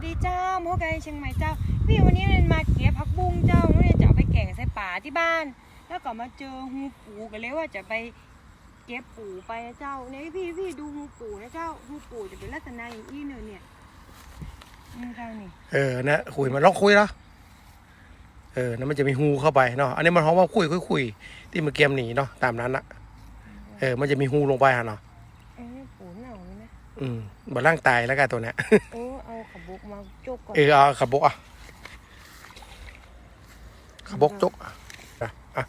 วัสดีเจ้าหมอไก่เชียงใหม่เจ้าพี่วันนี้เรนมาเก็บผักบุ้งเจ้าองเนี่ยจะเอาไปแกงใส่ป่าที่บ้าน แล้วก็มาเจอหูปูกันเลยว่าจะไปเก็บปูไปนะเจ้าเนี่ยพี่พี่ดูหูปูนะเจ้าหูปูจะเป็นลักษณะอย่างนี้เนอะเนี่ยนี่เจ้านี่เออนะคุยมันลองคุยล้วเออนั่นมันจะมีฮูเข้าไปเนาะอันนี้มันห้องว่าคุยคุยคุยที่มันเกมหนีเนาะตามนั้นนะเออมันจะมีฮูลงไปฮะเนาะ เอ้ยปูเน่าเลยนะ อืมบนร่างตายแล้วกันตัวเนี้ยโอ้เอาขบุกมาจกก่อน เออเอาขับบกอะขับบกจกอะอะอะ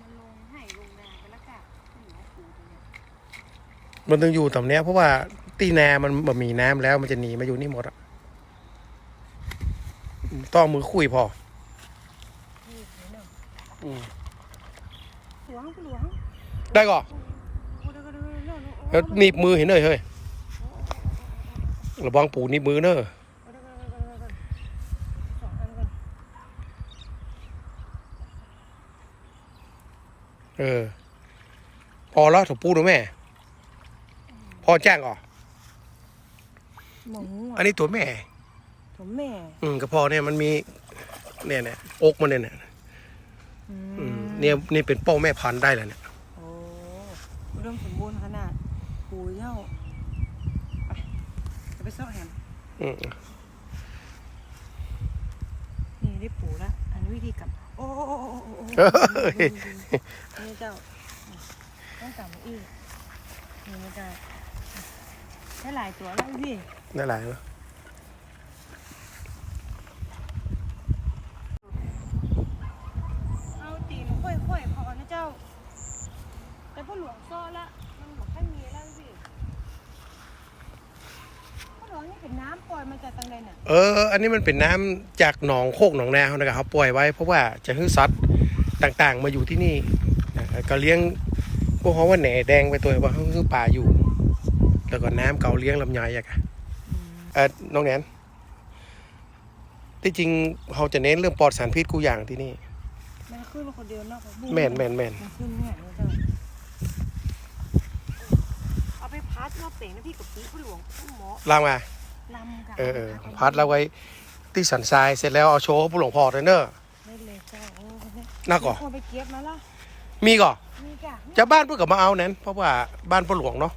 มันลงให้ลงนาไปแล้วกันหัวปูตัวเนี้ยมันต้องอยู่ตำเนี้ยเพราะว่าตีนามันบ่มีน้ำแล้วมันจะหนีมาอยู่นี่หมดอะต้องเอามือคุยพอ นี่เห็นเนอะอืม หลวงหลวงได้ก่อนโอ้เดี๋ยวก็เดี๋ยวก็เดี๋ยวก็แล้วหนีบมือเห็นเลยเฮ้ยระวังปูหนีบมือเนอะสองอันก่อนเออ พอแล้วถูกปูนะแม่ พอแจ้งก่อนหมูอันนี้ตัวแม่ผมแม่ อืมกระเพาะเนี่ยมันมี เนี่ยเนี่ยอกมันเนี่ยเนี่ยอืม เนี่ยนี่เป็นเป้าแม่พันธุ์ได้แล้วเนี่ยโอ้อุดมสมบูรณ์ขนาดปูเย้าไปจะไปซ่อแฮมอืมนี่ได้ปูละอันนี้วิธีกลับโอ้โอ้โอ้โอ้โอ้เฮ้ยนี่เจ้าต้องกลับมาอีกนี่มันจะได้หลายตัวแล้วพี่ได้หลายแล้ว เอาตีนค่อยๆพอนะเจ้า แต่พ่อห ลวงซ่อละมันบอกท่านมีแล้วพี่พ่อหลวงนี่เป็นน้ำปล่อยมาจากตังใดน่ะเออ อันนี้มันเป็นน้ำจากหนองโคกหนองนาเขานะครับปล่อยไว้ เพราะว่าจะให้สัตว์ต่างๆ มาอยู่ที่นี่นะก็เลี้ยงพวกเขาว่าแหน่แดงไปตัวว่าเขาคือป่าอยู่ แล้วก็น้ำเก่าเลี้ยงลำไยอะค่ะเออน้องแนนที่จริงเขาจะเน้นเรื่องปลอดสารพิษกูอย่างที่นี่ มันขึ้นคนเดียวเนาะของบุ้งแม่นแม่นแม่นมันขึ้นเนี่ยนะเจ้าเอา ไปพัดมาเป่งนะพี่กับปีพ่อหลวงพ่อหมอล่างมาลำกับเออเออพัดแล้วไว้ที่สันทรายเสร็จแล้วเอาโชว์ผู้หลวงพ่อเลยเนอะไม่เลยเจ้าโอ้โหน่าก่อคนไปเก็บมาละมีก่อมีจ้ะจะบ้านเพื่อกับมาเอานั้นเพราะว่าบ้านผู้หลวงเนาะ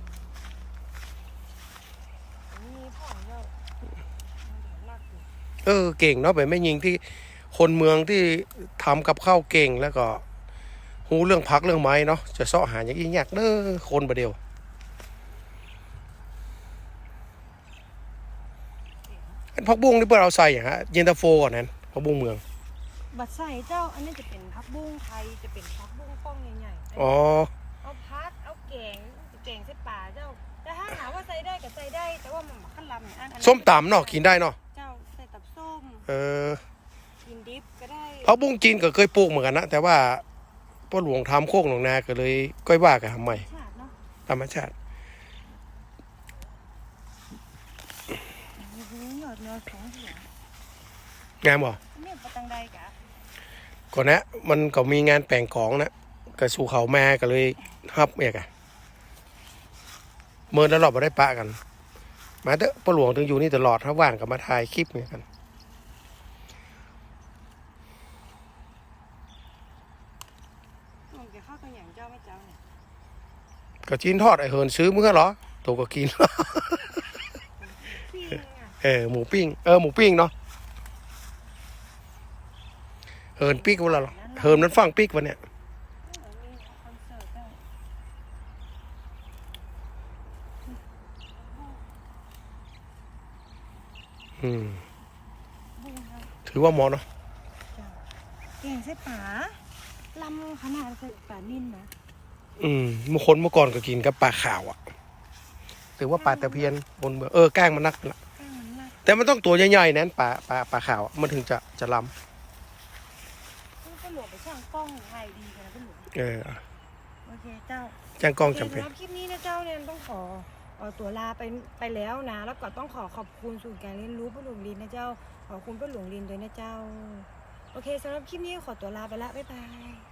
มีพ่อเจ้าลากอยู่เออเก่งเนาะเป็นแม่ยิงที่คนเมืองที่ทำกับข้าวเก่งแล้วก็หูเรื่องพักเรื่องไม้เนาะจะเสาะหาอย่างอีกอยากเด้อคนประเดียว อันพักบุ้งนี่เพื่อเราใส่อย่างฮะเย็นตาโฟก่อนนั้นพักบุ้งเมือง บัดใส่เจ้าอันนี้จะเป็นพักบุ้งไทยจะเป็นพักบุ้งป้องใหญ่ๆอ๋อเอาพัดเอาแกงแกงใส่ป่าเจ้าแต่ถ้าถามว่าใส่ได้ก็ใส่ได้แต่ว่ามันบ่ขั้นลำอย่างอันอันนั้นส้มตำเนาะกินได้เนาะเจ้าใส่ตับส้มเออกินดิบก็ได้พักบุ้งจีนก็เคยปลูกเหมือนกันนะแต่ว่าพ่อหลวงทำโคกหนองนาก็เลยก้อยว่ากันทำไมชาติเนาะธรรมชาติ โอ้โหหยอดยอดสองเสียงงามบ่อันนี้ปะตังใดกะก่อนนะมันก็มีงานแปลงของนะก็สู่เขามาก็เลยฮับเอกอะเมื่อแล้วเราไ่ได้ปะกัน มาเด้อพ่อหลวงถึงอยู่นี่ตลอดถ้าว่างก็มาถ่ายคลิปเนี่ยกันหลวงจะเข้าตัวอย่างเจ้าไหม่เจ้าเนี่ยก็จีนทอดไอเหินซื้อเมื่อเหรอตัวก็กินพี่อะ เออหมูปิ้งเออหมูปิ้งเนาะเหินปิ๊กวันละเหรอเหินนั้นฟังปิ๊กวันเนี่ยเหมือนมีคอนเสิร์ตเจ้าอืมบุ้งครับถือว่าเหมอเนาะเจ้าแกงใส่ป่าลำขนาดใส่ป่านิ่นนะอืมเมื่อคนเมื่อก่อนก็กินกับปลาขาวอะถือว่าปลาตะเพียนบนเบือเออแกล้งมันนักละ แกงมันลากแต่มันต้องตัวใหญ่ๆนั้นปลาปลาปลาขาวอะมันถึงจะจะล้ก็หลวงไปช่างกล้องถ่ายดีกันนะเป็นหลวงำเออโอเคเจ้าจ้างกล้องจำเป็น สำหรับคลิปนี้นะเจ้าเนี่ยต้องขอเอ่อตัวลาไปไปแล้วนะ แล้วก็ต้องขอขอบคุณศูนย์การเรียนรู้ป้าหลวงลินนะเจ้า ขอบคุณป้าหลวงลินด้วยนะเจ้า โอเคสำหรับคลิปนี้ขอตัวลาไปละบ๊ายบาย